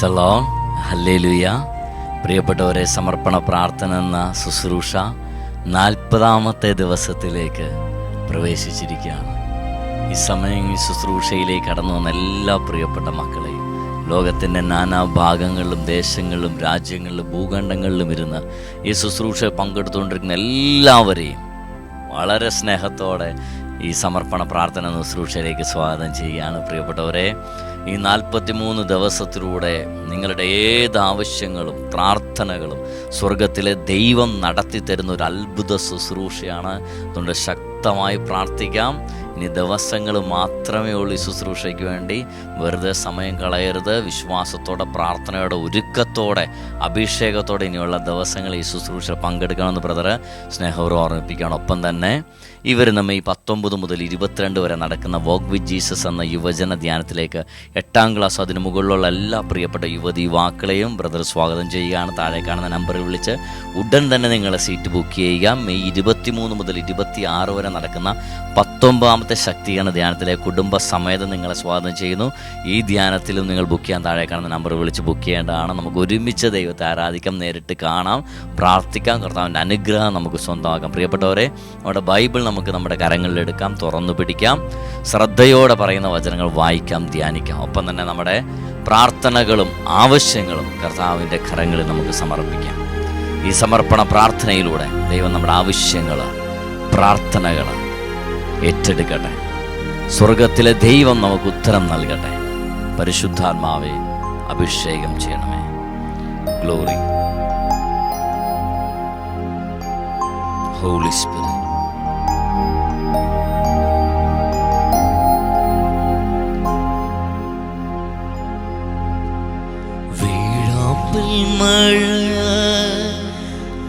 പ്രൈസലോ hallelujah പ്രിയപ്പെട്ടവരെ സമർപ്പണ പ്രാർത്ഥന എന്ന ശുശ്രൂഷ നാൽപ്പതാമത്തെ ദിവസത്തിലേക്ക് പ്രവേശിച്ചിരിക്കുകയാണ്. ഈ സമയം ഈ ശുശ്രൂഷയിലേക്ക് കടന്നു വന്ന എല്ലാ പ്രിയപ്പെട്ട മക്കളെയും ലോകത്തിന്റെ നാനാ ഭാഗങ്ങളിലും ദേശങ്ങളിലും രാജ്യങ്ങളിലും ഭൂഖണ്ഡങ്ങളിലും ഇരുന്ന് ഈ ശുശ്രൂഷ പങ്കെടുത്തുകൊണ്ടിരിക്കുന്ന എല്ലാവരെയും വളരെ സ്നേഹത്തോടെ ഈ സമർപ്പണ പ്രാർത്ഥന ശുശ്രൂഷയിലേക്ക് സ്വാഗതം ചെയ്യുകയാണ് പ്രിയപ്പെട്ടവരെ. ഈ നാൽപ്പത്തിമൂന്ന് ദിവസത്തിലൂടെ നിങ്ങളുടെ ഏത് ആവശ്യങ്ങളും പ്രാർത്ഥനകളും സ്വർഗത്തിലെ ദൈവം നടത്തി തരുന്ന ഒരു അത്ഭുത ശുശ്രൂഷയാണ്. അതുകൊണ്ട് ശക്തമായി പ്രാർത്ഥിക്കാം. ഇനി ദിവസങ്ങൾ മാത്രമേ ഉള്ളൂ ഈ ശുശ്രൂഷയ്ക്ക് വേണ്ടി. വെറുതെ സമയം കളയരുത്. വിശ്വാസത്തോടെ പ്രാർത്ഥനയോടെ ഒരുക്കത്തോടെ അഭിഷേകത്തോടെ ഇനിയുള്ള ദിവസങ്ങൾ ഈ ശുശ്രൂഷ പങ്കെടുക്കണമെന്ന് ബ്രദർ സ്നേഹപൂർവം ഓർമ്മിപ്പിക്കുകയാണ്. ഒപ്പം തന്നെ ഇവർ നമ്മെ ഈ പത്തൊമ്പത് മുതൽ ഇരുപത്തിരണ്ട് വരെ നടക്കുന്ന വോക്ക് വിത്ത് ജീസസ് എന്ന യുവജന ധ്യാനത്തിലേക്ക് എട്ടാം ക്ലാസ് അതിന് മുകളിലുള്ള എല്ലാ പ്രിയപ്പെട്ട യുവതി യുവാക്കളെയും ബ്രദർ സ്വാഗതം ചെയ്യുകയാണ്. താഴെ കാണുന്ന നമ്പറിൽ വിളിച്ച് ഉടൻ തന്നെ നിങ്ങളെ സീറ്റ് ബുക്ക് ചെയ്യുക. മെയ് ഇരുപത്തിമൂന്ന് മുതൽ ഇരുപത്തി ആറ് വരെ നടക്കുന്ന പത്തൊമ്പതാമത്തെ ശക്തീകരണ ധ്യാനത്തിലെ കുടുംബ സമേതം നിങ്ങളെ സ്വാഗതം ചെയ്യുന്നു. ഈ ധ്യാനത്തിലും നിങ്ങൾ ബുക്ക് ചെയ്യാൻ താഴെ കാണുന്ന നമ്പർ വിളിച്ച് ബുക്ക് ചെയ്യേണ്ടതാണ്. നമുക്ക് ഒരുമിച്ച് ദൈവത്തെ ആരാധിക്കാം നേരിട്ട് കാണാം പ്രാർത്ഥിക്കാം. കർത്താവിന്റെ അനുഗ്രഹം നമുക്ക് സ്വന്തമാക്കാം. പ്രിയപ്പെട്ടവരെ നമ്മുടെ ബൈബിൾ നമുക്ക് നമ്മുടെ കരങ്ങളിലെടുക്കാം തുറന്നു പിടിക്കാം. ശ്രദ്ധയോടെ പറയുന്ന വചനങ്ങൾ വായിക്കാം ധ്യാനിക്കാം. ഒപ്പം തന്നെ നമ്മുടെ പ്രാർത്ഥനകളും ആവശ്യങ്ങളും കർത്താവിന്റെ കരങ്ങളിൽ നമുക്ക് സമർപ്പിക്കാം. ഈ സമർപ്പണ പ്രാർത്ഥനയിലൂടെ ദൈവം നമ്മുടെ ആവശ്യങ്ങൾ പ്രാർത്ഥനകൾ ഏറ്റെടുക്കട്ടെ. സ്വർഗത്തിലെ ദൈവം നമുക്ക് ഉത്തരം നൽകട്ടെ. പരിശുദ്ധാത്മാവെ അഭിഷേകം ചെയ്യണമേ. ഗ്ലോറി ഹോളി സ്പിരിറ്റ് മഴ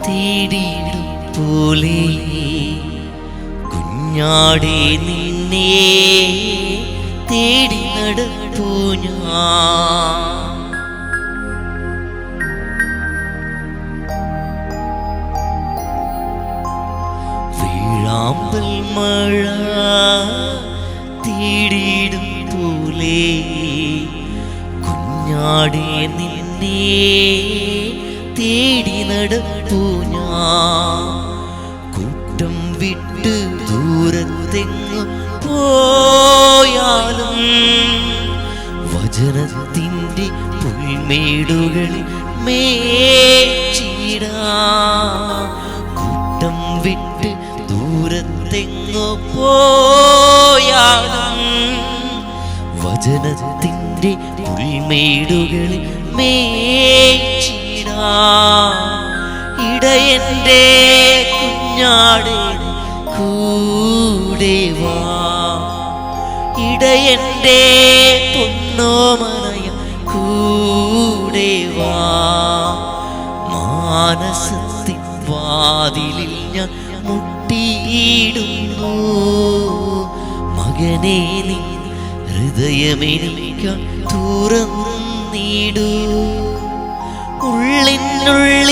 തേടിയിടും പോലെ കുഞ്ഞാടി നിന്നെ തേടി നടപ്പൂ ഞാൻ വീഴാമ്പൽ മഴ തേടിയിടും പോലെ കുഞ്ഞാടി നിന്നെ തേടി നടപ്പൂ ഞാൻ. കൂട്ടം വിട്ട് ദൂരത്തെങ്ങ് പോയാലും വചനത്തിന്റെ പുൽമേടുകൾ മേച്ചിടാ. കൂട്ടം വിട്ട് ദൂരത്തെങ്ങ് പോയാലും വചനത്തിന്റെ പുൽമേടുകളിൽ മേച്ചിടാ ഇടയന്റെ കുഞ്ഞാടെ കൂടെ വാ. ഇടയന്റെ പൊന്നോമനയ കൂടെ വാ. മാനസത്തിൻ വാതിലിൽ ഞാൻ മുട്ടിയിടുന്നു. മകനെ നീ ഹൃദയമെനിക്കാൻ തുറന്നിടൂ ഉള്ളിനുള്ളിൽ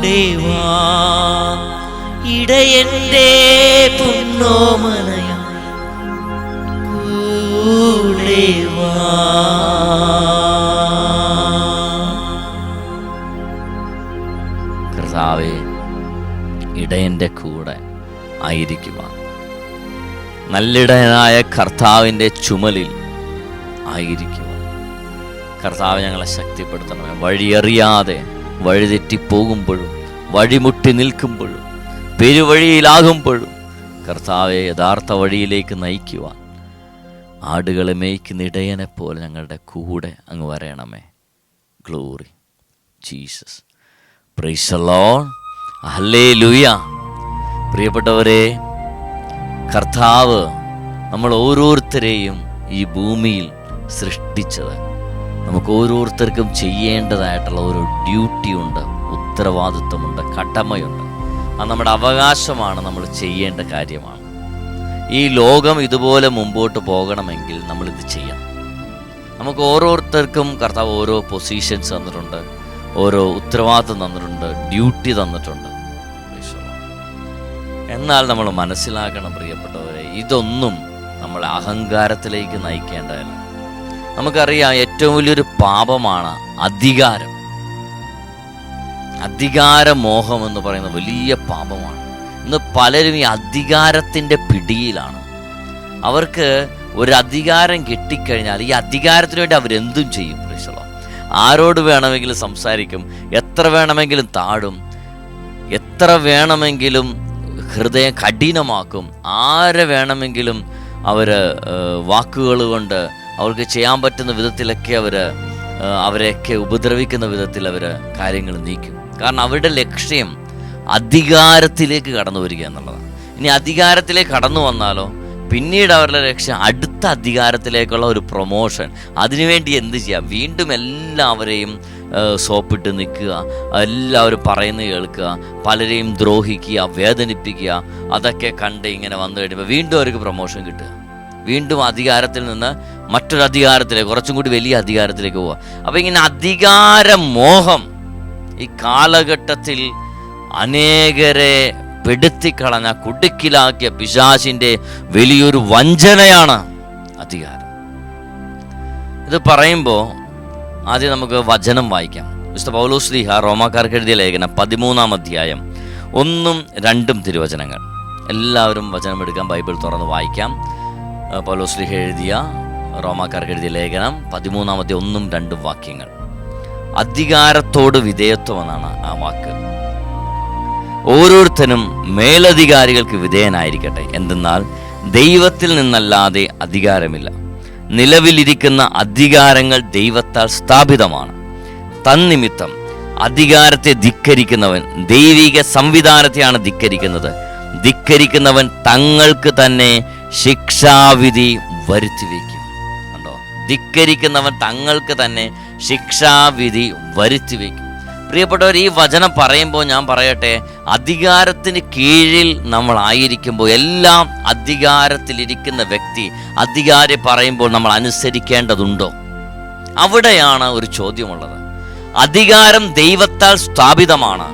കൂടെ വാ. ഇടയന്റെ പൊന്നോമനയ കൂടെ വാ. കർത്താവേ ഇടയന്റെ കൂടെ ആയിരിക്കുക നല്ലിടയനായ കർത്താവിന്റെ ചുമലിൽ ആയിരിക്കുക കർത്താവ് ഞങ്ങളെ ശക്തിപ്പെടുത്തണമേ. വഴിയറിയാതെ വഴിതെറ്റിപ്പോകുമ്പോഴും വഴിമുട്ടി നിൽക്കുമ്പോഴും പെരുവഴിയിലാകുമ്പോഴും കർത്താവെ യഥാർത്ഥ വഴിയിലേക്ക് നയിക്കുവാൻ ആടുകളെ മേയ്ക്കുന്ന ഇടയനെ പോലെ ഞങ്ങളുടെ കൂടെ അങ്ങ് വരയണമേ ഗ്ലോറി ജീസസ് പ്രീസലോൺ ഹല്ലേ ലുയ പ്രിയപ്പെട്ടവരെ കർത്താവ് നമ്മൾ ഓരോരുത്തരെയും ഈ ഭൂമിയിൽ സൃഷ്ടിച്ചത്. നമുക്ക് ഓരോരുത്തർക്കും ചെയ്യേണ്ടതായിട്ടുള്ള ഒരു ഡ്യൂട്ടിയുണ്ട് ഉത്തരവാദിത്വമുണ്ട് കടമയുണ്ട്. അത് നമ്മുടെ അവകാശമാണ് നമ്മൾ ചെയ്യേണ്ട കാര്യമാണ്. ഈ ലോകം ഇതുപോലെ മുമ്പോട്ട് പോകണമെങ്കിൽ നമ്മളിത് ചെയ്യണം. നമുക്ക് ഓരോരുത്തർക്കും കർത്താവ് ഓരോ പൊസിഷൻസ് തന്നിട്ടുണ്ട് ഓരോ ഉത്തരവാദിത്വം തന്നിട്ടുണ്ട് ഡ്യൂട്ടി തന്നിട്ടുണ്ട്. എന്നാൽ നമ്മൾ മനസ്സിലാക്കണം പ്രിയപ്പെട്ടവരെ ഇതൊന്നും നമ്മളെ അഹങ്കാരത്തിലേക്ക് നയിക്കേണ്ടതല്ല. നമുക്കറിയാം ഏറ്റവും വലിയൊരു പാപമാണ് അധികാരം. അധികാരമോഹം എന്ന് പറയുന്ന വലിയ പാപമാണ്. ഇന്ന് പലരും ഈ അധികാരത്തിന്റെ പിടിയിലാണ്. അവർക്ക് ഒരു അധികാരം കിട്ടിക്കഴിഞ്ഞാൽ ഈ അധികാരത്തിന് വേണ്ടി അവരെന്തും ചെയ്യും പ്രീശളോ ആരോട് വേണമെങ്കിലും സംസാരിക്കും എത്ര വേണമെങ്കിലും താഴും എത്ര വേണമെങ്കിലും ഹൃദയം കഠിനമാക്കും ആരെ വേണമെങ്കിലും അവർ വാക്കുകൾ കൊണ്ട് അവർക്ക് ചെയ്യാൻ പറ്റുന്ന വിധത്തിലൊക്കെ അവർ അവരെയൊക്കെ ഉപദ്രവിക്കുന്ന വിധത്തിൽ അവർ കാര്യങ്ങൾ നീക്കും. കാരണം അവരുടെ ലക്ഷ്യം അധികാരത്തിലേക്ക് കടന്നു വരിക എന്നുള്ളതാണ്. ഇനി അധികാരത്തിലേക്ക് കടന്നു വന്നാലോ പിന്നീട് അവരുടെ ലക്ഷ്യം അടുത്ത അധികാരത്തിലേക്കുള്ള ഒരു പ്രൊമോഷൻ അതിനുവേണ്ടി എന്ത് ചെയ്യാം വീണ്ടും എല്ലാവരെയും സോപ്പിട്ട് നിൽക്കുക. എല്ലാവരും പറയുന്നത് കേൾക്കുക. പലരെയും ദ്രോഹിക്കുക വേദനിപ്പിക്കുക. അതൊക്കെ കണ്ട് ഇങ്ങനെ വന്നു കഴിയുമ്പോൾ വീണ്ടും അവർക്ക് പ്രൊമോഷൻ കിട്ടുക. വീണ്ടും അധികാരത്തിൽ നിന്ന് മറ്റൊരു അധികാരത്തിലേക്ക് കുറച്ചും കൂടി വലിയ അധികാരത്തിലേക്ക് പോവുക അപ്പോൾ ഇങ്ങനെ അധികാര മോഹം ഈ കാലഘട്ടത്തിൽ അനേകരെ പെടുത്തിക്കളഞ്ഞ കുടുക്കിലാക്കിയ പിശാചിന്റെ വലിയൊരു വഞ്ചനയാണ് അധികാരം. ഇത് പറയുമ്പോൾ ആദ്യം നമുക്ക് വചനം വായിക്കാം. വിശുദ്ധ പൗലോസ്ലിഹ റോമാക്കാർക്ക് എഴുതിയ ലേഖനം പതിമൂന്നാം അധ്യായം ഒന്നും രണ്ടും തിരുവചനങ്ങൾ. എല്ലാവരും വചനം എടുക്കാൻ ബൈബിൾ തുറന്ന് വായിക്കാം. പൗലോസ്ലിഹ എഴുതിയ റോമാക്കാർക്ക് എഴുതിയ ലേഖനം പതിമൂന്നാമത്തെ ഒന്നും രണ്ടും വാക്യങ്ങൾ. അധികാരത്തോട് വിധേയത്വം എന്നാണ് ആ വാക്ക്. ഓരോരുത്തരും മേലധികാരികൾക്ക് വിധേയനായിരിക്കട്ടെ. എന്തെന്നാൽ ദൈവത്തിൽ നിന്നല്ലാതെ അധികാരമില്ല. നിലവിലിരിക്കുന്ന അധികാരങ്ങൾ ദൈവത്താൽ സ്ഥാപിതമാണ്. തന്നിമിത്തം അധികാരത്തെ ധിക്കരിക്കുന്നവൻ ദൈവിക സംവിധാനത്തെയാണ് ധിക്കരിക്കുന്നത്. ധിക്കരിക്കുന്നവൻ തങ്ങൾക്ക് തന്നെ ശിക്ഷാവിധി വരുത്തിവെക്കും. കണ്ടോ? ധിക്കരിക്കുന്നവൻ തങ്ങൾക്ക് തന്നെ ശിക്ഷാവിധി വരുത്തിവെക്കും. പ്രിയപ്പെട്ടവർ ഈ വചനം പറയുമ്പോൾ ഞാൻ പറയട്ടെ അധികാരത്തിന് കീഴിൽ നമ്മൾ ആയിരിക്കുമ്പോൾ എല്ലാം അധികാരത്തിലിരിക്കുന്ന വ്യക്തി അധികാരി പറയുമ്പോൾ നമ്മൾ അനുസരിക്കേണ്ടതുണ്ടോ? അവിടെയാണ് ഒരു ചോദ്യമുള്ളത്. അധികാരം ദൈവത്താൽ സ്ഥാപിതമാണ്.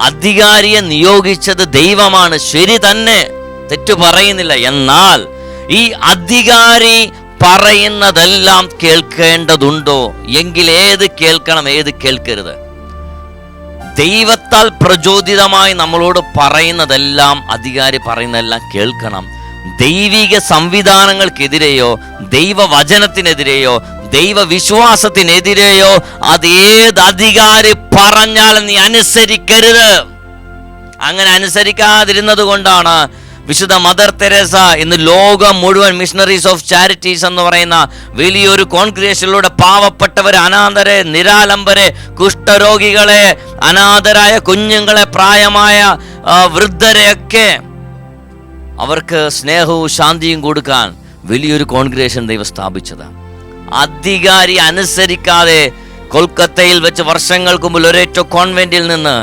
അധികാരിയെ നിയോഗിച്ചത് ദൈവമാണ്. ശരി തന്നെ. തെറ്റു പറയുന്നില്ല. എന്നാൽ ഈ അധികാരി പറയുന്നതെല്ലാം കേൾക്കേണ്ടതുണ്ടോ? എങ്കിൽ ഏത് കേൾക്കണം ഏത് കേൾക്കരുത്. ദൈവത്താൽ പ്രചോദിതമായി നമ്മളോട് പറയുന്നതെല്ലാം അധികാരി പറയുന്നതെല്ലാം കേൾക്കണം. ദൈവിക സംവിധാനങ്ങൾക്കെതിരെയോ ദൈവവചനത്തിനെതിരെയോ ദൈവവിശ്വാസത്തിനെതിരെയോ അത് ഏത് അധികാരി പറഞ്ഞാലും നീ അനുസരിക്കരുത്. അങ്ങനെ അനുസരിക്കാതിരുന്നത് കൊണ്ടാണ് വിശുദ്ധ മദർ തെരേസ ഇന്ന് ലോകം മുഴുവൻ മിഷണറീസ് ഓഫ് ചാരിറ്റീസ് എന്ന് പറയുന്ന വലിയൊരു കോൺഗ്രേഷനിലൂടെ പാവപ്പെട്ടവരെ അനാഥരെ നിരാലംബരെ കുഷ്ഠരോഗികളെ അനാഥരായ കുഞ്ഞുങ്ങളെ പ്രായമായ വൃദ്ധരെയൊക്കെ അവർക്ക് സ്നേഹവും ശാന്തിയും കൊടുക്കാൻ വലിയൊരു കോൺഗ്രേഷൻ ദൈവം സ്ഥാപിച്ചത്. അധികാരി അനുസരിക്കാതെ കൊൽക്കത്തയിൽ വെച്ച് വർഷങ്ങൾക്ക് മുമ്പ് ഒരേറ്റോ കോൺവെന്റിൽ നിന്ന്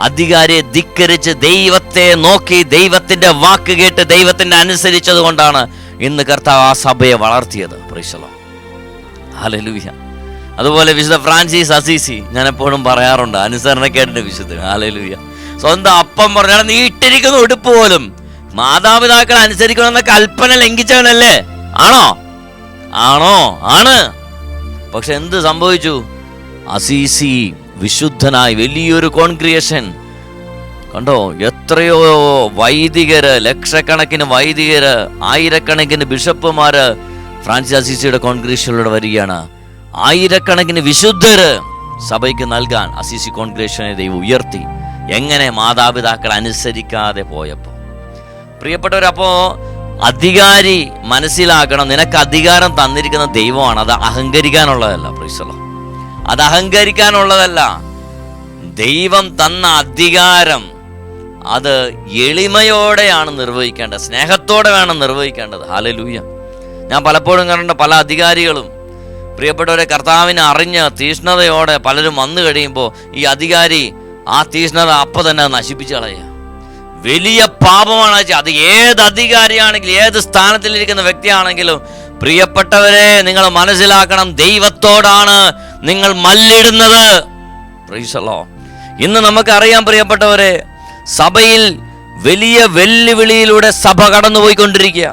അധികാരിയെ ധിക്കരിച്ച് ദൈവത്തെ നോക്കി ദൈവത്തിന്റെ വാക്ക് കേട്ട് ദൈവത്തിന്റെ അനുസരിച്ചത് കൊണ്ടാണ് ഇന്ന് കർത്താവ് ആ സഭയെ വളർത്തിയത്. ഹാലലൂയ അതുപോലെ വിശുദ്ധ ഫ്രാൻസിസ് അസീസി ഞാൻ എപ്പോഴും പറയാറുണ്ട് അനുസരണക്കേടിന്റെ വിശുദ്ധ ഹാലലൂഹ്യ സ്വന്തം അപ്പം പറഞ്ഞാൽ നീ ഇട്ടിരിക്കുന്ന ഉടുപ്പ് പോലും മാതാപിതാക്കൾ അനുസരിക്കണമെന്ന കൽപ്പന ലംഘിച്ചവനല്ലേ? ആണോ? ആണോ? ആണ്. പക്ഷെ എന്ത് സംഭവിച്ചു? അസീസി വിശുദ്ധനായി വലിയൊരു കോൺക്രിയേഷൻ. കണ്ടോ? എത്രയോ വൈദികര് ലക്ഷക്കണക്കിന് വൈദികര് ആയിരക്കണക്കിന് ബിഷപ്പുമാര് ഫ്രാൻസിസ് അസീസിയുടെ കോൺഗ്രേഷനിലൂടെ വരികയാണ്. ആയിരക്കണക്കിന് വിശുദ്ധര് സഭയ്ക്ക് നൽകാൻ അസീസി കോൺഗ്രേഷനെ ദൈവം ഉയർത്തി. എങ്ങനെ മാതാപിതാക്കൾ അനുസരിക്കാതെ പോയപ്പോൾ പ്രിയപ്പെട്ടവരപ്പോ അധികാരി മനസ്സിലാക്കണം. നിനക്ക് അധികാരം തന്നിരിക്കുന്ന ദൈവമാണ്. അത് അഹങ്കരിക്കാനുള്ളതല്ല. പ്രീസലോ അത് അഹങ്കരിക്കാനുള്ളതല്ല. ദൈവം തന്ന അധികാരം അത് എളിമയോടെയാണ് നിർവഹിക്കേണ്ടത്. സ്നേഹത്തോടെ വേണം നിർവഹിക്കേണ്ടത്. ഹാലലൂയ ഞാൻ പലപ്പോഴും കണ്ട പല അധികാരികളും. പ്രിയപ്പെട്ടവരെ കർത്താവിനെ അറിഞ്ഞ് തീഷ്ണതയോടെ പലരും വന്നു കഴിയുമ്പോൾ ഈ അധികാരി ആ തീഷ്ണത അപ്പം തന്നെ നശിപ്പിച്ചു കളയുക. വലിയ പാപമാണ് അത് ഏത് അധികാരിയാണെങ്കിലും ഏത് സ്ഥാനത്തിലിരിക്കുന്ന വ്യക്തിയാണെങ്കിലും പ്രിയപ്പെട്ടവരെ നിങ്ങൾ മനസ്സിലാക്കണം ദൈവത്തോടാണ് നിങ്ങൾ മല്ലിടുന്നത്. പ്രീസലോ ഇന്ന് നമുക്കറിയാം പ്രിയപ്പെട്ടവരെ സഭയിൽ വലിയ വെല്ലുവിളിയിലൂടെ സഭ കടന്നുപോയിക്കൊണ്ടിരിക്കുക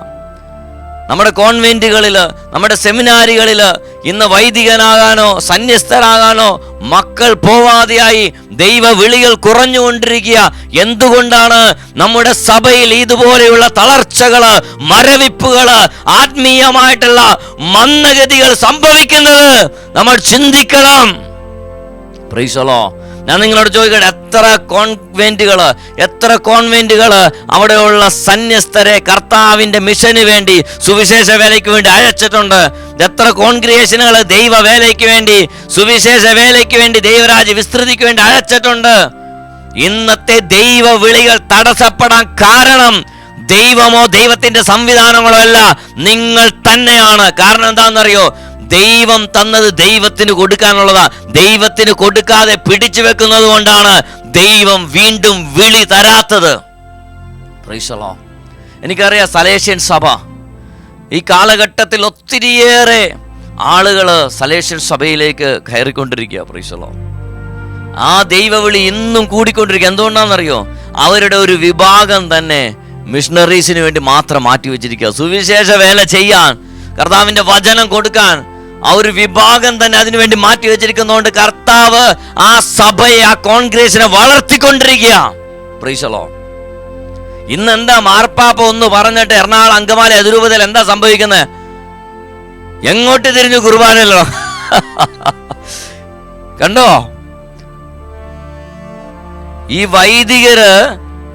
നമ്മുടെ കോൺവെന്റുകളിൽ നമ്മുടെ സെമിനാരികളിൽ ഇന്ന് വൈദികനാകാനോ സന്യസ്തരാകാനോ മക്കൾ പോവാതെയായി ദൈവ വിളികൾ കുറഞ്ഞുകൊണ്ടിരിക്കുക. എന്തുകൊണ്ടാണ് നമ്മുടെ സഭയിൽ ഇതുപോലെയുള്ള തളർച്ചകൾ മരവിപ്പുകൾ ആത്മീയമായിട്ടുള്ള മന്ദഗതികൾ സംഭവിക്കുന്നത്? നമ്മൾ ചിന്തിക്കണം. പ്രീസലോ ഞാൻ നിങ്ങളോട് ചോദിക്കട്ടെ എത്ര കോൺവെന്റുകൾ എത്ര കോൺവെന്റുകൾ അവിടെയുള്ള സന്യസ്തരെ കർത്താവിന്റെ മിഷന് വേണ്ടി സുവിശേഷ വേലയ്ക്ക് വേണ്ടി അയച്ചിട്ടുണ്ട്? എത്ര കോൺഗ്രിയേഷനുകൾ ദൈവ വേലയ്ക്ക് വേണ്ടി സുവിശേഷ വേലയ്ക്ക് വേണ്ടി ദൈവരാജ്യ വിസ്തൃതിക്ക് വേണ്ടി അയച്ചിട്ടുണ്ട്. ഇന്നത്തെ ദൈവ വിളികൾ തടസ്സപ്പെടാൻ കാരണം ദൈവമോ ദൈവത്തിന്റെ സംവിധാനങ്ങളോ അല്ല നിങ്ങൾ തന്നെയാണ്. കാരണം എന്താണെന്നറിയോ? ദൈവം തന്നത് ദൈവത്തിന് കൊടുക്കാനുള്ളതാ. ദൈവത്തിന് കൊടുക്കാതെ പിടിച്ചു വെക്കുന്നത് കൊണ്ടാണ് ദൈവം വീണ്ടും വിളി തരാത്തത്. എനിക്കറിയാം സലേഷ്യൻ സഭ ഈ കാലഘട്ടത്തിൽ ഒത്തിരിയേറെ ആളുകൾ സലേഷ്യൻ സഭയിലേക്ക് കയറിക്കൊണ്ടിരിക്കുക പ്രീസലോ. ആ ദൈവവിളി ഇന്നും കൂടിക്കൊണ്ടിരിക്കുക എന്തുകൊണ്ടാണെന്നറിയോ? അവരുടെ ഒരു വിഭാഗം തന്നെ മിഷണറീസിന് വേണ്ടി മാത്രം മാറ്റി വെച്ചിരിക്കുക സുവിശേഷ വേല ചെയ്യാൻ കർത്താവിന്റെ വചനം കൊടുക്കാൻ ആ ഒരു വിഭാഗം തന്നെ അതിനുവേണ്ടി മാറ്റി വെച്ചിരിക്കുന്നതുകൊണ്ട് കർത്താവ് ആ സഭയെ ആ കോൺഗ്രസിനെ വളർത്തിക്കൊണ്ടിരിക്കുക പ്രീസലോ. ഇന്ന് എന്താ മാർപ്പാപ്പ ഒന്ന് പറഞ്ഞിട്ട് എറണാകുളം അങ്കമാലി അതിരൂപതയിൽ എന്താ സംഭവിക്കുന്നത് എങ്ങോട്ട് തിരിഞ്ഞു കുർബാനല്ലോ കണ്ടോ? ഈ വൈദികര്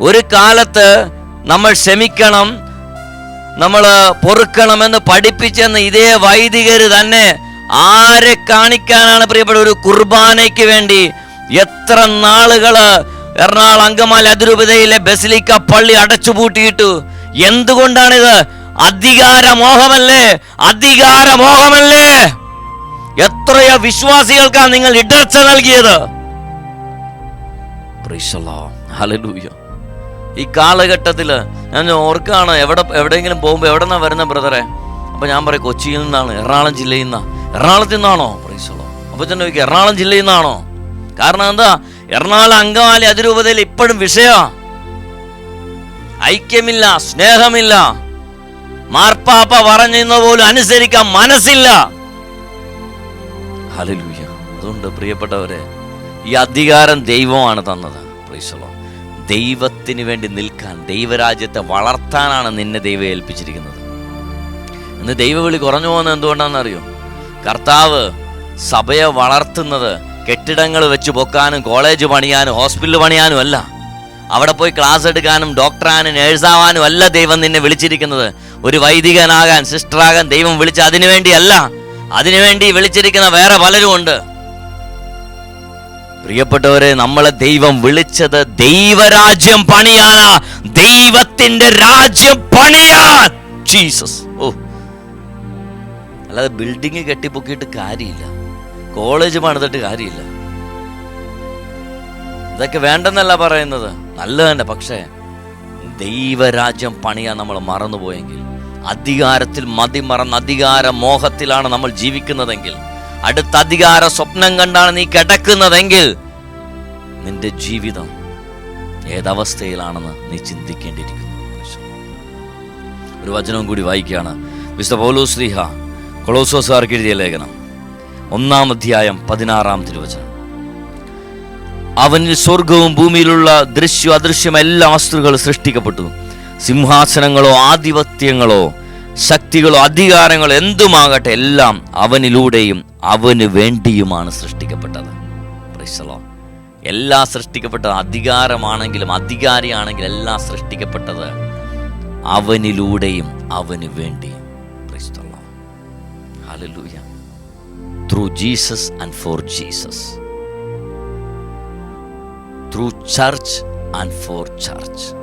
ഒരു കാലത്ത് നമ്മൾ ക്ഷമിക്കണം നമ്മൾ പൊറുക്കണമെന്ന് പഠിപ്പിച്ചെന്ന് ഇതേ വൈദികര് തന്നെ ആരെ കാണിക്കാനാണ് പ്രിയപ്പെട്ട ഒരു കുർബാനയ്ക്ക് വേണ്ടി എത്ര നാളുകൾ എറണാകുളം അങ്കമാലി അതിരൂപതയിലെ ബസിലിക്ക പള്ളി അടച്ചുപൂട്ടിയിട്ടു? എന്തുകൊണ്ടാണിത്? അധികാരമോഹമല്ലേ? അധികാരമോഹമല്ലേ? എത്രയോ വിശ്വാസികൾക്കാണ് നിങ്ങൾ ഇടർച്ച നൽകിയത്. ഈ കാലഘട്ടത്തിൽ ഞാൻ ഓർക്കാണ് എവിടെ എവിടെയെങ്കിലും പോകുമ്പോൾ എവിടെ നിന്നാണ് വരുന്ന ബ്രദറെ? അപ്പൊ ഞാൻ പറയും കൊച്ചിയിൽ നിന്നാണ് എറണാകുളം ജില്ലയിൽ നിന്നാണ്? എറണാകുളത്തിൽ നിന്നാണോ പ്രൈസലോ അപ്പൊ തന്നെ ചോദിക്കും എറണാകുളം ജില്ലയിൽ നിന്നാണോ? കാരണം എന്താ? എറണാകുളം അങ്കമാലി അതിരൂപതയിൽ ഇപ്പോഴും വിഷയ. ഐക്യമില്ല സ്നേഹമില്ല. മാർപ്പാപ്പ പറഞ്ഞിരുന്ന പോലും അനുസരിക്കാൻ മനസ്സില്ല. അതുകൊണ്ട് പ്രിയപ്പെട്ടവരെ ഈ അധികാരം ദൈവമാണ് തന്നത്. ദൈവത്തിന് വേണ്ടി നിൽക്കാൻ ദൈവരാജ്യത്തെ വളർത്താനാണ് നിന്നെ ദൈവം ഏൽപ്പിച്ചിരിക്കുന്നത്. ഇന്ന് ദൈവവിളി കുറഞ്ഞു പോകുന്നത് എന്തുകൊണ്ടാണെന്നറിയോ? കർത്താവ് സഭയെ വളർത്തുന്നത് കെട്ടിടങ്ങൾ വെച്ച് പൊക്കാനും കോളേജ് പണിയാനും ഹോസ്പിറ്റൽ പണിയാനും അല്ല. അവിടെ പോയി ക്ലാസ് എടുക്കാനും ഡോക്ടറാനും നേഴ്സാവാനും അല്ല ദൈവം നിന്നെ വിളിച്ചിരിക്കുന്നത്. ഒരു വൈദികനാകാൻ സിസ്റ്ററാകാൻ ദൈവം വിളിച്ച അതിനു വേണ്ടിയല്ല അതിനുവേണ്ടി വിളിച്ചിരിക്കുന്ന വേറെ പലരും ഉണ്ട് പ്രിയപ്പെട്ടവരെ നമ്മളെ ദൈവം വിളിച്ചത് ദൈവരാജ്യം പണിയാനാ ദൈവത്തിന്റെ രാജ്യം പണിയാൻ ജീസസ്. ഓ. അല്ലാതെ ബിൽഡിംഗ് കെട്ടിപ്പൊക്കിയിട്ട് കാര്യമില്ല. കോളേജ് പണിതിട്ട് കാര്യമില്ല. ഇതൊക്കെ വേണ്ടെന്നല്ല പറയുന്നത്. നല്ലതന്നെ പക്ഷേ ദൈവരാജ്യം പണിയാൻ നമ്മൾ മറന്നുപോയെങ്കിൽ അധികാരത്തിൽ മതിമറന്ന് അധികാര മോഹത്തിലാണ് നമ്മൾ ജീവിക്കുന്നതെങ്കിൽ അടുത്ത അധികാര സ്വപ്നം കണ്ടാണ് നീ കിടക്കുന്നതെങ്കിൽ നിന്റെ ജീവിതം ഏതവസ്ഥയിലാണെന്ന് നീ ചിന്തിക്കേണ്ടിയിരിക്കുന്നു ഒരു വചനവും കൂടി വായിക്കുകയാണ്. മിസ്റ്റർ പൗലോ ശ്രീഹ കൊളോസോസാർക്ക് എഴുതിയ ലേഖനം. ഒന്നാം അധ്യായം പതിനാറാം തിരുവചനം. അവനിൽ സ്വർഗവും ഭൂമിയിലുള്ള ദൃശ്യ അദൃശ്യം എല്ലാ വസ്തുക്കളും സൃഷ്ടിക്കപ്പെട്ടു. സിംഹാസനങ്ങളോ ആധിപത്യങ്ങളോ ശക്തികളോ അധികാരങ്ങളോ എന്തുമാകട്ടെ എല്ലാം അവനിലൂടെയും അവന് വേണ്ടിയുമാണ് സൃഷ്ടിക്കപ്പെട്ടത് Lord. എല്ലാം സൃഷ്ടിക്കപ്പെട്ടത് അധികാരമാണെങ്കിലും അധികാരിയാണെങ്കിലും എല്ലാം സൃഷ്ടിക്കപ്പെട്ടത് അവനിലൂടെയും അവന് വേണ്ടിയും. Through Jesus and for Jesus. Through church and for church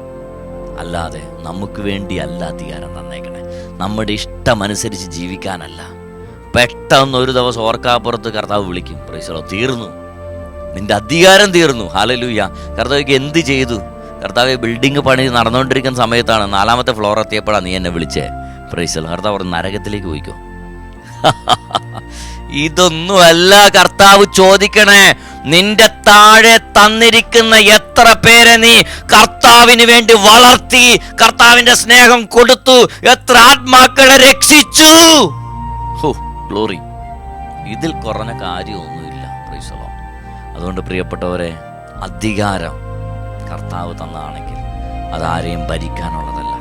അല്ലാതെ നമുക്ക് വേണ്ടി അല്ല അധികാരം തന്നേക്കണേ. നമ്മുടെ ഇഷ്ടമനുസരിച്ച് ജീവിക്കാനല്ല. പെട്ടെന്ന് ഒരു ദിവസം ഓർക്കാപ്പുറത്ത് കർത്താവ് വിളിക്കും. പ്രൈസലോ തീർന്നു. നിന്റെ അധികാരം തീർന്നു. ഹാലലൂയ കർത്താവിക്ക് എന്ത് ചെയ്തു? കർത്താവ് ബിൽഡിംഗ് പണി നടന്നുകൊണ്ടിരിക്കുന്ന സമയത്താണ് നാലാമത്തെ ഫ്ലോർ എത്തിയപ്പോഴാണ് നീ എന്നെ വിളിച്ചേ. പ്രൈസൽ കർത്താവ് പറഞ്ഞു നരകത്തിലേക്ക് പോയിക്കോ. ഇതൊന്നുമല്ല കർത്താവ് ചോദിക്കണേ. നിന്റെ താഴെ തന്നിരിക്കുന്ന എത്ര പേരെ നീ കർത്താവിന് വേണ്ടി വളർത്തി കർത്താവിന്റെ സ്നേഹം കൊടുത്തു എത്ര ആത്മാക്കളെ രക്ഷിച്ചു? ഗ്ലോറി. ഇതിൽ കുറഞ്ഞ കാര്യമൊന്നുമില്ല. അതുകൊണ്ട് പ്രിയപ്പെട്ടവരെ അധികാരം കർത്താവ് തന്നതാണെങ്കിൽ അതാരെയും ഭരിക്കാനുള്ളതല്ല.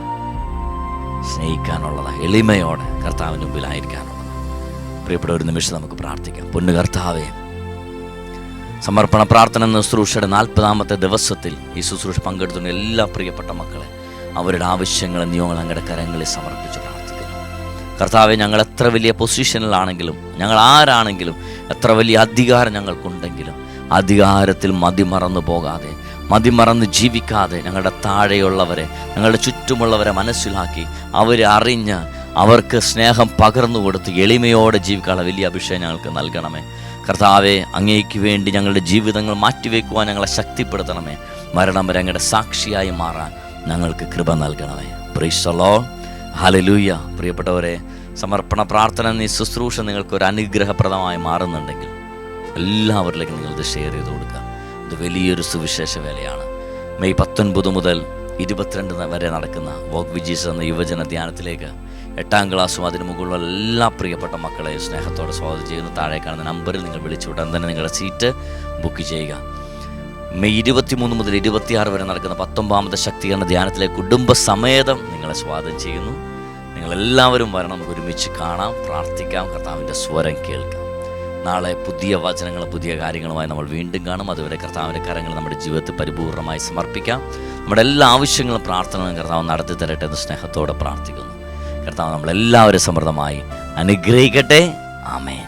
സ്നേഹിക്കാനുള്ളത് എളിമയോടെ കർത്താവിന് മുമ്പിലായിരിക്കാനുള്ളത്. പ്രിയപ്പെട്ട ഒരു നിമിഷം നമുക്ക് പ്രാർത്ഥിക്കാം. പൊന്നു കർത്താവേ സമർപ്പണ പ്രാർത്ഥന എന്ന ശുശ്രൂഷയുടെ നാൽപ്പതാമത്തെ ദിവസത്തിൽ ഈ ശുശ്രൂഷ പങ്കെടുത്തുന്ന എല്ലാ പ്രിയപ്പെട്ട മക്കളെ അവരുടെ ആവശ്യങ്ങൾ നിയമങ്ങൾ അങ്ങയുടെ കരങ്ങളിൽ സമർപ്പിച്ചു പ്രാർത്ഥിക്കുന്നു. കർത്താവെ ഞങ്ങൾ എത്ര വലിയ പൊസിഷനിലാണെങ്കിലും ഞങ്ങൾ ആരാണെങ്കിലും എത്ര വലിയ അധികാരം ഞങ്ങൾക്കുണ്ടെങ്കിലും അധികാരത്തിൽ മതിമറന്നു പോകാതെ മതിമറന്ന് ജീവിക്കാതെ ഞങ്ങളുടെ താഴെയുള്ളവരെ ഞങ്ങളുടെ ചുറ്റുമുള്ളവരെ മനസ്സിലാക്കി അവരെ അറിഞ്ഞ് അവർക്ക് സ്നേഹം പകർന്നു കൊടുത്ത് എളിമയോടെ ജീവിക്കാനുള്ള വലിയ അഭിഷേകം ഞങ്ങൾക്ക് നൽകണമേ. കർത്താവെ അങ്ങേക്ക് വേണ്ടി ഞങ്ങളുടെ ജീവിതങ്ങൾ മാറ്റിവെക്കുവാൻ ഞങ്ങളെ ശക്തിപ്പെടുത്തണമേ. മരണം വരെ അങ്ങയുടെ സാക്ഷിയായി മാറാൻ ഞങ്ങൾക്ക് കൃപ നൽകണമേ. പ്രീഷലോ ഹലലൂയ പ്രിയപ്പെട്ടവരെ സമർപ്പണ പ്രാർത്ഥന നീ ശുശ്രൂഷ നിങ്ങൾക്ക് ഒരു അനുഗ്രഹപ്രദമായി മാറുന്നുണ്ടെങ്കിൽ എല്ലാവരിലേക്കും നിങ്ങളിത് ഷെയർ ചെയ്ത് കൊടുക്കുക. ഇത് വലിയൊരു സുവിശേഷ വേലയാണ്. മെയ് പത്തൊൻപത് മുതൽ ഇരുപത്തിരണ്ട് വരെ നടക്കുന്ന വോക്ക് വിജീസ് എന്ന യുവജന ധ്യാനത്തിലേക്ക് എട്ടാം ക്ലാസ്സും അതിന് മുകളിലുള്ള എല്ലാ പ്രിയപ്പെട്ട മക്കളെ സ്നേഹത്തോടെ സ്വാഗതം ചെയ്യുന്ന. താഴെ കാണുന്ന നമ്പറിൽ നിങ്ങൾ വിളിച്ചു ഉടൻ തന്നെ നിങ്ങളുടെ സീറ്റ് ബുക്ക് ചെയ്യുക. മെയ് ഇരുപത്തിമൂന്ന് മുതൽ ഇരുപത്തിയാറ് വരെ നടക്കുന്ന പത്തൊമ്പതാമത്തെ ശക്തീകരണ ധ്യാനത്തിലെ കുടുംബസമേതം നിങ്ങളെ സ്വാഗതം ചെയ്യുന്നു. നിങ്ങളെല്ലാവരും വരണം നമുക്ക് ഒരുമിച്ച് കാണാം പ്രാർത്ഥിക്കാം കർത്താവിന്റെ സ്വരം കേൾക്കാം. നാളെ പുതിയ വചനങ്ങളും പുതിയ കാര്യങ്ങളുമായി നമ്മൾ വീണ്ടും കാണും. അതുവരെ കർത്താവിന്റെ കരങ്ങൾ നമ്മുടെ ജീവിതത്തിൽ പരിപൂർണമായി സമർപ്പിക്കാം. നമ്മുടെ എല്ലാ ആവശ്യങ്ങളും പ്രാർത്ഥനകളും കർത്താവ് നടത്തി തരട്ടെ എന്ന് സ്നേഹത്തോടെ പ്രാർത്ഥിക്കുന്നു. കർത്താവ് നമ്മളെല്ലാവരും സമൃദ്ധമായി അനുഗ്രഹിക്കട്ടെ. ആമേൻ.